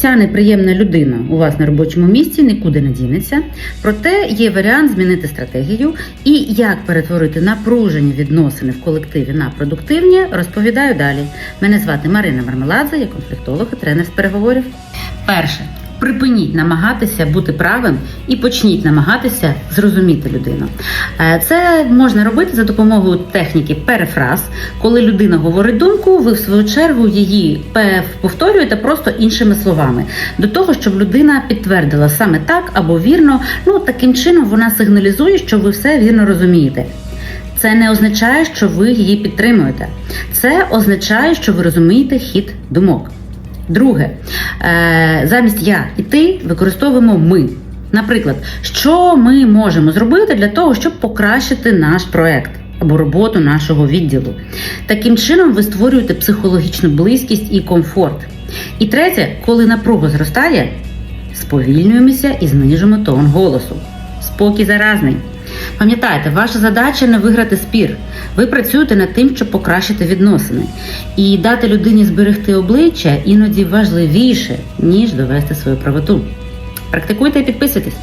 Ця неприємна людина у вас на робочому місці нікуди не дінеться. Проте є варіант змінити стратегію і як перетворити напружені відносини в колективі на продуктивні, розповідаю далі. Мене звати Марина Мармеладзе, я конфліктолог і тренер з переговорів. Перше. Припиніть намагатися бути правим і почніть намагатися зрозуміти людину. Е, Це можна робити за допомогою техніки перефраз. Коли людина говорить думку, ви в свою чергу її повторюєте просто іншими словами. До того, щоб людина підтвердила саме так або вірно, ну таким чином вона сигналізує, що ви все вірно розумієте. Це не означає, що ви її підтримуєте. Це означає, що ви розумієте хід думок. Друге, е, замість я і ти використовуємо ми. Наприклад, що ми можемо зробити для того, щоб покращити наш проект або роботу нашого відділу. Таким чином ви створюєте психологічну близькість і комфорт. І третє, коли напруга зростає, сповільнюємося і знижуємо тон голосу. Спокій заразний. Пам'ятайте, ваша задача не виграти спір. Ви працюєте над тим, щоб покращити відносини. І дати людині зберегти обличчя іноді важливіше, ніж довести свою правоту. Практикуйте і підписуйтесь.